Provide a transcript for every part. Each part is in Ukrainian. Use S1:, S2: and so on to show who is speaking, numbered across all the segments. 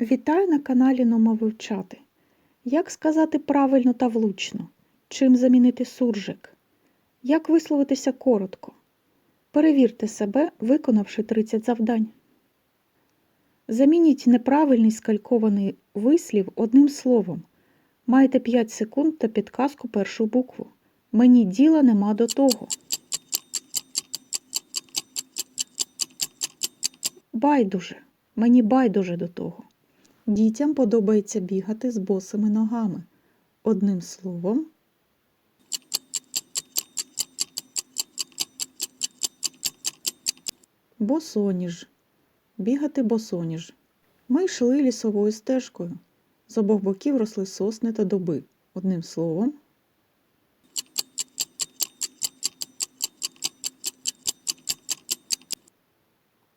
S1: Вітаю на каналі Нома Вивчати. Як сказати правильно та влучно? Чим замінити суржик? Як висловитися коротко? Перевірте себе, виконавши 30 завдань. Замініть неправильний скалькований вислів одним словом. Маєте 5 секунд та підказку першу букву. Мені діла нема до того. Байдуже. Мені байдуже до того. Дітям подобається бігати з босими ногами. Одним словом. Босоніж. Бігати босоніж. Ми йшли лісовою стежкою. З обох боків росли сосни та дуби. Одним словом.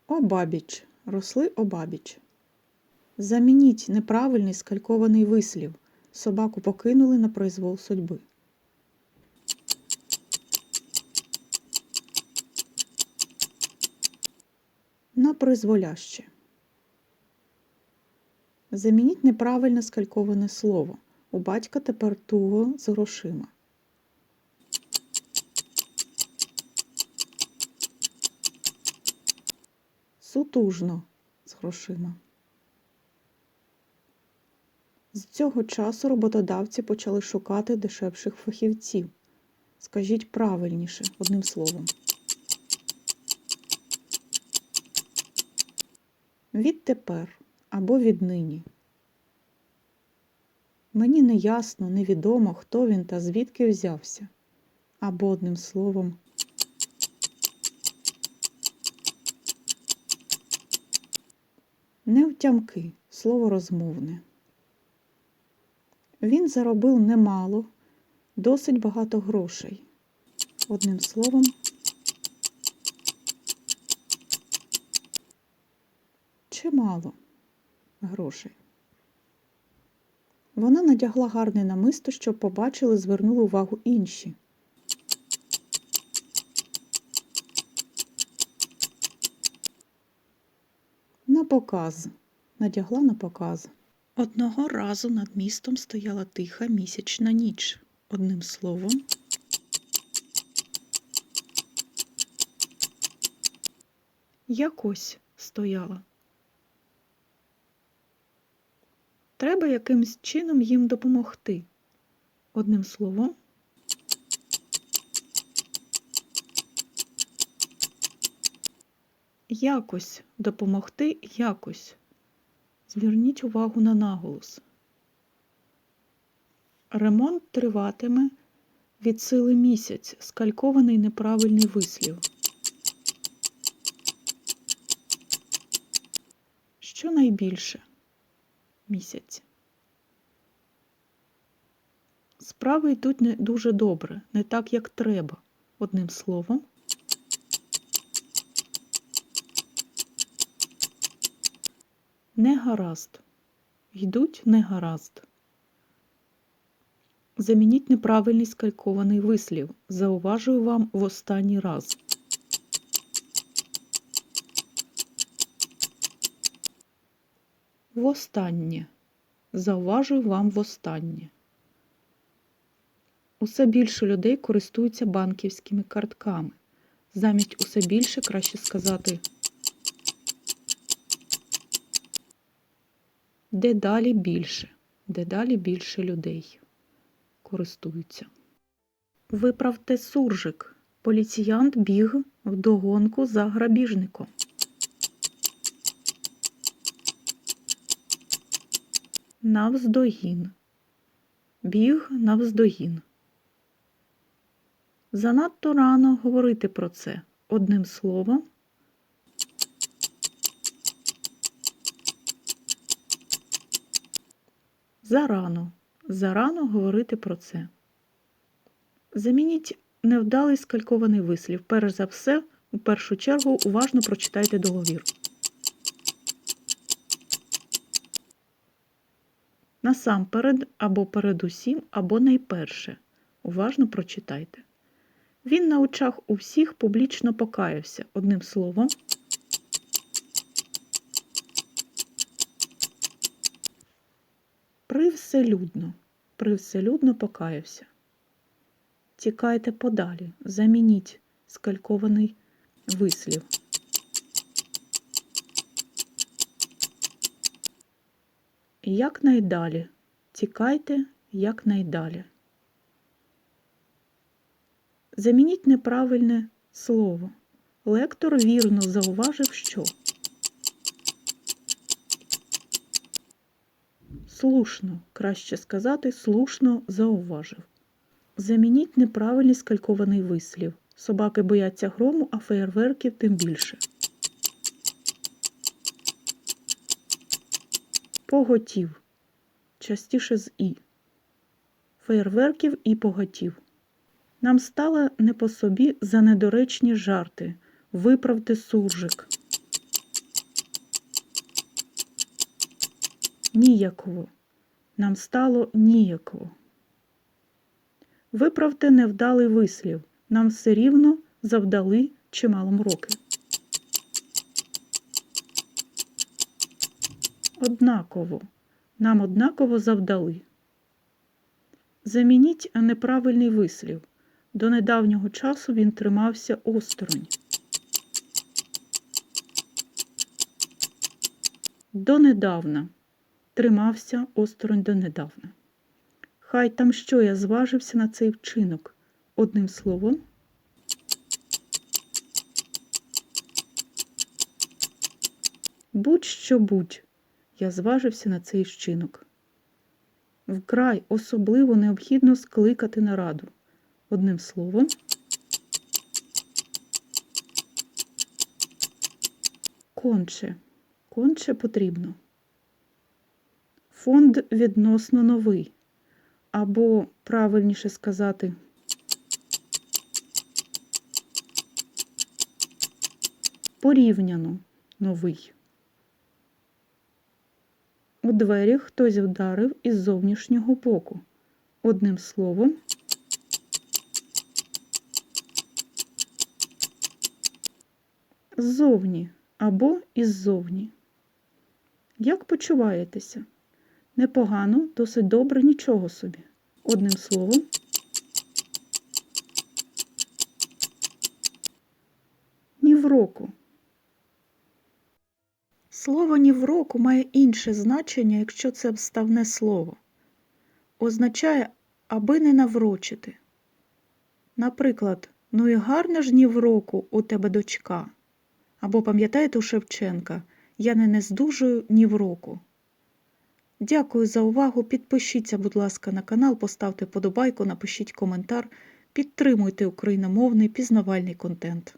S1: Обабіч. Росли обабіч. Замініть неправильний скалькований вислів. Собаку покинули на произвол судьби. На призволяще. Замініть неправильне скальковане слово. У батька тепер туго з грошима. Сутужно з грошима. З цього часу роботодавці почали шукати дешевших фахівців. Скажіть правильніше, одним словом. Відтепер або віднині. Мені не ясно, невідомо, хто він та звідки взявся. Або одним словом. Невтямки слово розмовне. Він заробив немало, досить багато грошей. Одним словом, чимало грошей. Вона надягла гарне намисто, щоб побачили, звернули увагу інші. На показ. Надягла на показ. Одного разу над містом стояла тиха місячна ніч. Одним словом. Якось стояла. Треба якимсь чином їм допомогти. Одним словом. Якось допомогти якось. Зверніть увагу на наголос. Ремонт триватиме від сили місяць, скалькований неправильний вислів. Що найбільше? Місяць. Справи йдуть не дуже добре, не так, як треба. Одним словом. Не гаразд. Йдуть не гаразд. Замініть неправильний скалькований вислів. Зауважую вам в останній раз. Востаннє. Зауважую вам востаннє. Усе більше людей користуються банківськими картками. Замість усе більше краще сказати. Дедалі більше, дедалі більше людей користуються. Виправте суржик. Поліціянт біг вдогонку за грабіжником. Навздогін. Біг навздогін. Занадто рано говорити про це одним словом. Зарано. Зарано говорити про це. Замініть невдалий скалькований вислів. Перш за все, у першу чергу уважно прочитайте договір. Насамперед або передусім, або найперше. Уважно прочитайте. Він на очах у всіх публічно покаявся. Одним словом. Привселюдно. Привселюдно покаявся. Тікайте подалі. Замініть скалькований вислів. Якнайдалі. Тікайте якнайдалі. Замініть неправильне слово. Лектор вірно зауважив, що слушно, краще сказати, слушно зауважив. Замініть неправильний скалькований вислів. Собаки бояться грому, а феєрверків тим більше. Поготів. Частіше з і. Феєрверків і поготів. Нам стало не по собі за недоречні жарти. Виправте суржик. Ніяково. Нам стало ніяково. Виправте невдалий вислів. Нам все рівно завдали чимало мроки. Однаково. Нам однаково завдали. Замініть неправильний вислів. До недавнього часу він тримався осторонь. Донедавна. Тримався осторонь донедавна. Хай там що я зважився на цей вчинок. Одним словом. Будь-що будь, я зважився на цей вчинок. Вкрай особливо необхідно скликати нараду. Одним словом. Конче. Конче потрібно. Фонд відносно новий. Або, правильніше сказати, порівняно новий. У двері хтось вдарив із зовнішнього боку. Одним словом, ззовні або іззовні. Як почуваєтеся? Непогано, досить добре, нічого собі. Одним словом, ні в року. Слово ні в року має інше значення, якщо це вставне слово. Означає, аби не наврочити. Наприклад, ну і гарна ж ні в року у тебе дочка. Або пам'ятаєте у Шевченка Я не нездужую ні в року. Дякую за увагу. Підпишіться, будь ласка, на канал, поставте подобайку, напишіть коментар, підтримуйте україномовний пізнавальний контент.